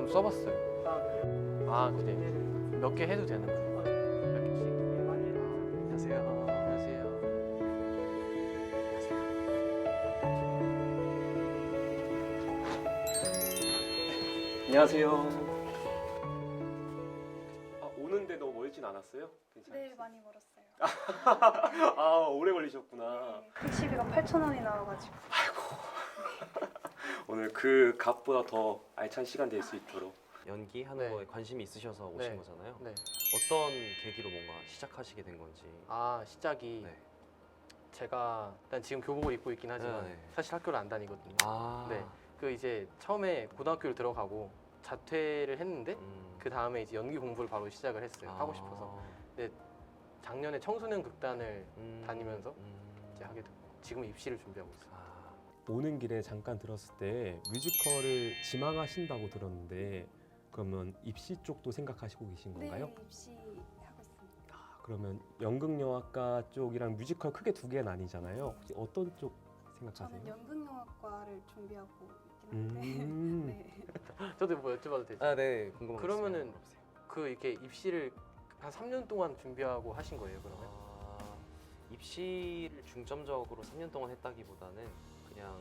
한번 써봤어요. 아 그래. 몇 개 해도 되는 거예요. 몇 개씩. 안녕하세요. 안녕하세요. 안녕하세요. 아, 오는데 너무 멀진 않았어요? 괜찮아요? 네 많이 멀었어요. 아 오래 걸리셨구나. 네, 택시비가 8천 원이 나와가지고 오늘 그 값보다 더 알찬 시간 될 수 있도록. 연기하는 네. 거에 관심이 있으셔서 오신 네. 거잖아요. 네. 어떤 계기로 뭔가 시작하시게 된 건지. 아 시작이 네. 제가 일단 지금 교복을 입고 있긴 하지만 네, 네. 사실 학교를 안 다니거든요. 아. 네. 그 이제 처음에 고등학교를 들어가고 자퇴를 했는데 음. 그 다음에 이제 연기 공부를 바로 시작을 했어요. 하고 싶어서 작년에 청소년 극단을 음. 다니면서 음. 이제 하게 됐고 지금 입시를 준비하고 있어요. 아. 오는 길에 잠깐 들었을 때 뮤지컬을 지망하신다고 들었는데 그러면 입시 쪽도 생각하시고 계신 건가요? 네 입시하고 있습니다. 아, 그러면 연극영화과 쪽이랑 뮤지컬 크게 두 개는 아니잖아요. 혹시 어떤 쪽 저는 생각하세요? 연극영화과를 준비하고 있긴 한데 음. 네. 저도 뭐 여쭤봐도 되죠? 아, 네. 궁금한 거 그러면은 있으면 물어보세요. 그 이렇게 입시를 한 3년 동안 준비하고 하신 거예요, 그러면? 아, 입시를 중점적으로 3년 동안 했다기보다는 그냥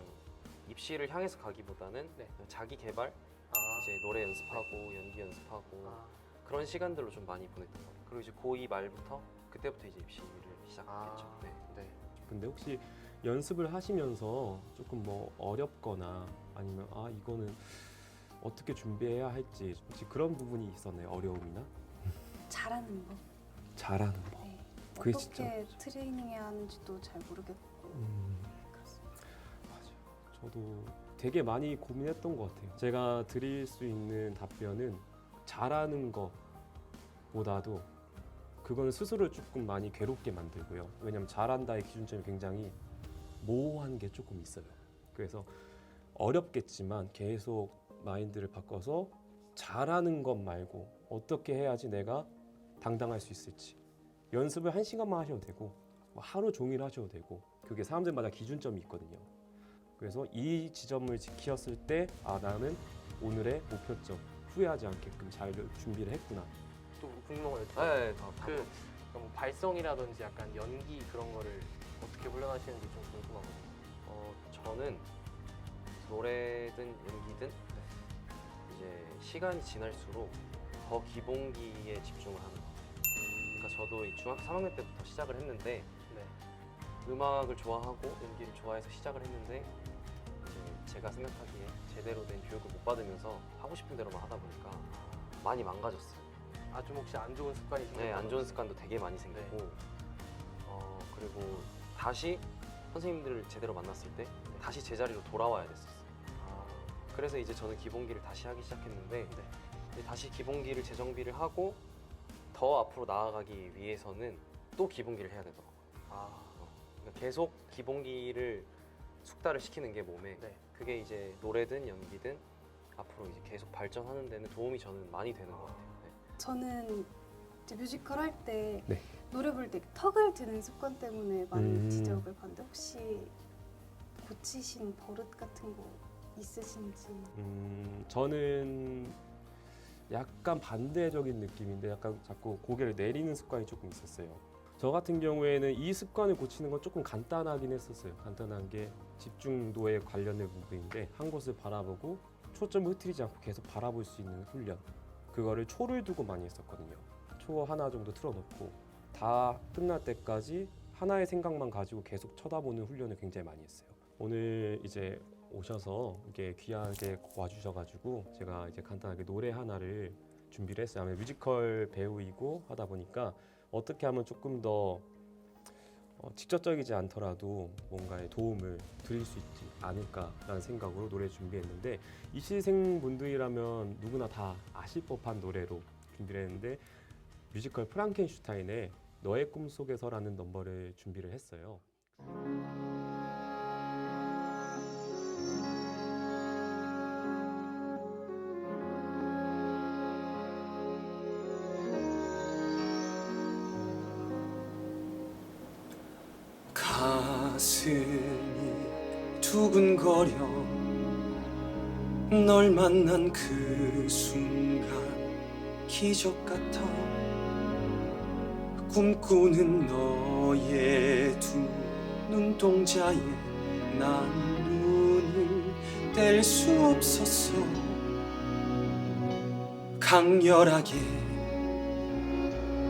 입시를 향해서 가기보다는 네. 그냥 자기 개발, 아, 이제 노래 연습하고 연기 연습하고 아, 그런 시간들로 좀 많이 보냈던 것 같아요. 그리고 이제 고2 말부터 그때부터 이제 입시를 시작했죠. 아, 네. 네. 근데 혹시 연습을 하시면서 조금 뭐 어렵거나 아니면 아 이거는 어떻게 준비해야 할지 혹시 그런 부분이 있었나요? 어려움이나 잘하는 거. 잘하는 법. 네. 그게 어떻게 트레이닝해야 하는지도 잘 모르겠고 음. 저도 되게 많이 고민했던 것 같아요. 제가 드릴 수 있는 답변은 잘하는 것보다도 그건 스스로 조금 많이 괴롭게 만들고요. 왜냐하면 잘한다의 기준점이 굉장히 모호한 게 조금 있어요. 그래서 어렵겠지만 계속 마인드를 바꿔서 잘하는 것 말고 어떻게 해야지 내가 당당할 수 있을지 연습을 한 시간만 하셔도 되고 뭐 하루 종일 하셔도 되고 그게 사람들마다 기준점이 있거든요. 그래서 이 지점을 지켰을 때 아 나는 오늘의 목표점 후회하지 않게끔 잘 준비를 했구나. 또 궁금한 거 여쭤봐도 네, 네, 다, 다그뭐 발성이라든지 약간 연기 그런 거를 어떻게 훈련하시는지 좀 궁금하거든요. 어, 저는 노래든 연기든 이제 시간이 지날수록 더 기본기에 집중을 하는 것 같아요. 그러니까 저도 이 중학교 3학년 때부터 시작을 했는데 네. 음악을 좋아하고 연기를 좋아해서 시작을 했는데 이 제 제가 생각하기에 제대로 된 교육을 못 받으면서 하고 싶은 대로만 하다 보니까 많이 망가졌어요. 아좀 혹시 안 좋은 습관이 네, 생겼다든지? 안 좋은 습관도 되게 많이 생기고 어, 그리고 다시 선생님들을 제대로 만났을 때 다시 제자리로 돌아와야 됐었어요. 아, 그래서 이제 저는 기본기를 다시 하기 시작했는데 네. 이제 다시 기본기를 재정비를 하고 더 앞으로 나아가기 위해서는 또 기본기를 해야 되더라고요. 아, 그러니까 계속 기본기를 숙달을 시키는 게 몸에 네. 그게 이제 노래든 연기든 앞으로 이제 계속 발전하는 데는 도움이 저는 많이 되는 것 같아요. 네. 저는 이제 뮤지컬 할 때 네. 노래 부를 때 턱을 드는 습관 때문에 많은 음. 지적을 받는데 혹시 고치신 버릇 같은 거 있으신지 음, 저는 약간 반대적인 느낌인데 약간 자꾸 고개를 내리는 습관이 조금 있었어요. 저 같은 경우에는 이 습관을 고치는 건 조금 간단하긴 했었어요. 간단한 게 집중도에 관련된 부분인데 한 곳을 바라보고 초점을 흐트리지 않고 계속 바라볼 수 있는 훈련. 그거를 초를 두고 많이 했었거든요. 초 하나 정도 틀어놓고 다 끝날 때까지 하나의 생각만 가지고 계속 쳐다보는 훈련을 굉장히 많이 했어요. 오늘 이제 오셔서 이렇게 귀하게 와주셔가지고 제가 이제 간단하게 노래 하나를 준비를 했어요. 아무래도 뮤지컬 배우이고 하다 보니까 어떻게 하면 조금 더 어, 직접적이지 않더라도 뭔가의 도움을 드릴 수 있지 않을까라는 생각으로 노래 준비했는데 이시생 분들이라면 누구나 다 아실 법한 노래로 준비를 했는데 뮤지컬 프랑켄슈타인의 너의 꿈속에서라는 넘버를 준비를 했어요. 가슴이 두근거려 널 만난 그 순간 기적 같아 꿈꾸는 너의 두 눈동자에 난 눈을 뗄 수 없었어. 강렬하게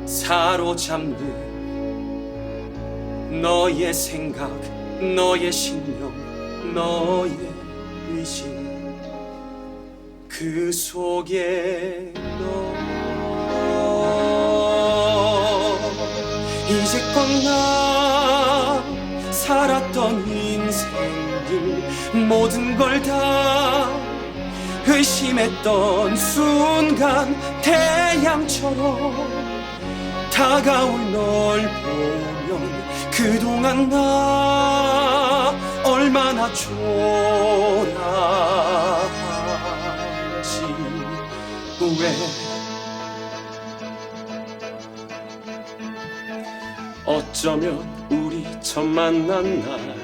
사로잡는 너의 생각, 너의 신념, 너의 의지 그 속에 너. 이제껏 나 살았던 인생들 모든 걸 다 의심했던 순간 태양처럼 다가올 널 보면 그동안 나 얼마나 초라한지 왜 어쩌면 우리 처음 만난 날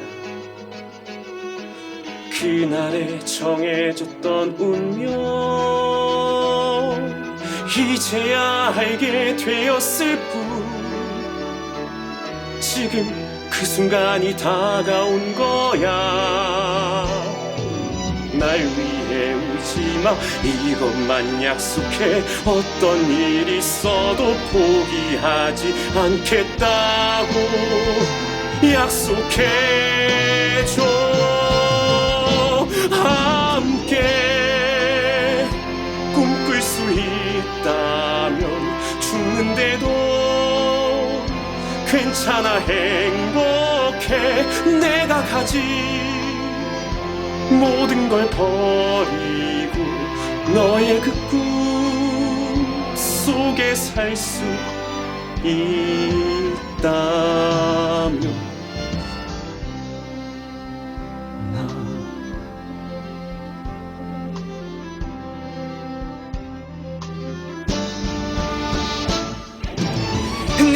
그날에 정해졌던 운명 이제야 알게 되었을 뿐 지금 그 순간이 다가온 거야. 날 위해 우지마. 이것만 약속해. 어떤 일 있어도 포기하지 않겠다고 약속해줘. 함 괜찮아 행복해. 내가 가진 모든 걸 버리고 너의 그 꿈 속에 살 수 있다면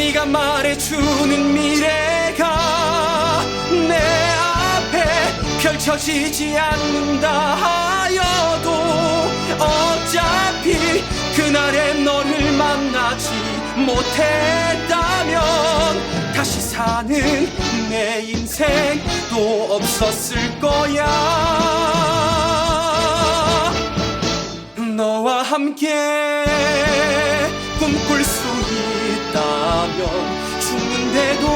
네가 말해주는 미래가 내 앞에 펼쳐지지 않는다 하여도 어차피 그날의 너를 만나지 못했다면 다시 사는 내 인생도 없었을 거야. 너와 함께 꿈꿀 수 있다면 죽는데도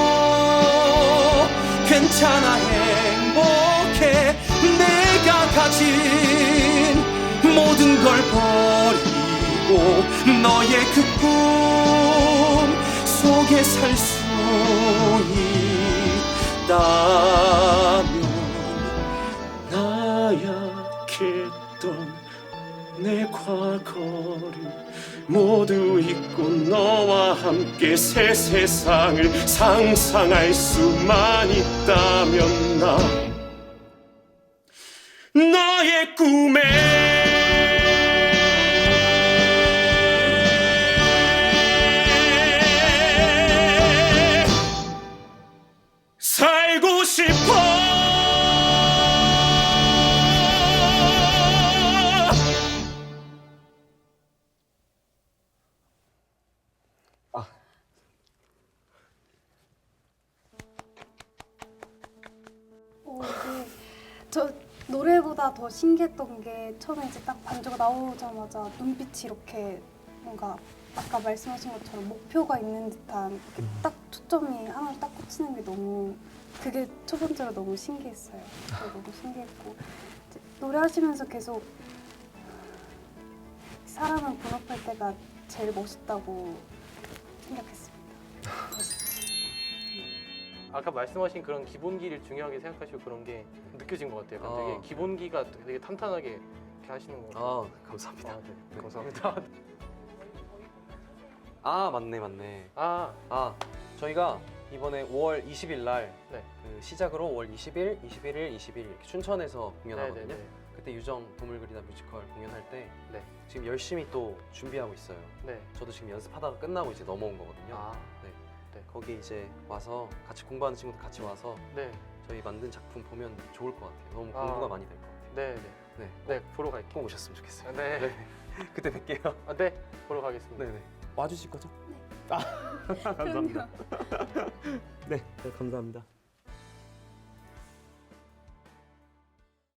괜찮아 행복해. 내가 가진 모든 걸 버리고 너의 그 꿈 속에 살 수 있다 과거를 모두 잊고 너와 함께 새 세상을 상상할 수만 있다면 나 너의 꿈에 저 노래보다 더 신기했던 게 처음에 이제 딱 반주가 나오자마자 눈빛이 이렇게 뭔가 아까 말씀하신 것처럼 목표가 있는 듯한 이렇게 딱 초점이 하나를 딱 꽂히는 게 너무 그게 첫 번째로 너무 신기했어요. 그게 너무 신기했고 노래하시면서 계속 사람을 본업할 때가 제일 멋있다고 생각했습니다. 아까 말씀하신 그런 기본기를 중요하게 생각하시고 그런 게 느껴진 것 같아요. 약간 되게 아. 기본기가 되게 탄탄하게 이렇게 하시는 것 같아요. 아 감사합니다. 아, 네. 감사합니다. 아 맞네 맞네. 아, 아 저희가 이번에 5월 20일 날 네. 그 시작으로 5월 20일, 21일, 22일 이렇게 춘천에서 공연하거든요. 네네네. 그때 유정 도물 그리다 뮤지컬 공연할 때 네. 지금 열심히 또 준비하고 있어요. 네. 저도 지금 연습하다가 끝나고 이제 넘어온 거거든요. 아, 거기 이제 와서 같이 공부하는 친구들 같이 와서 네. 저희 만든 작품 보면 좋을 것 같아요. 너무 아. 공부가 많이 될 것 같아요. 네, 네. 네. 네, 보러 갈게요. 꼭 오셨으면 좋겠어요. 네. 그때 뵐게요. 아, 네, 보러 가겠습니다. 네네. 와주실 거죠? 네. 아, 감사합니다. 네, 네, 감사합니다.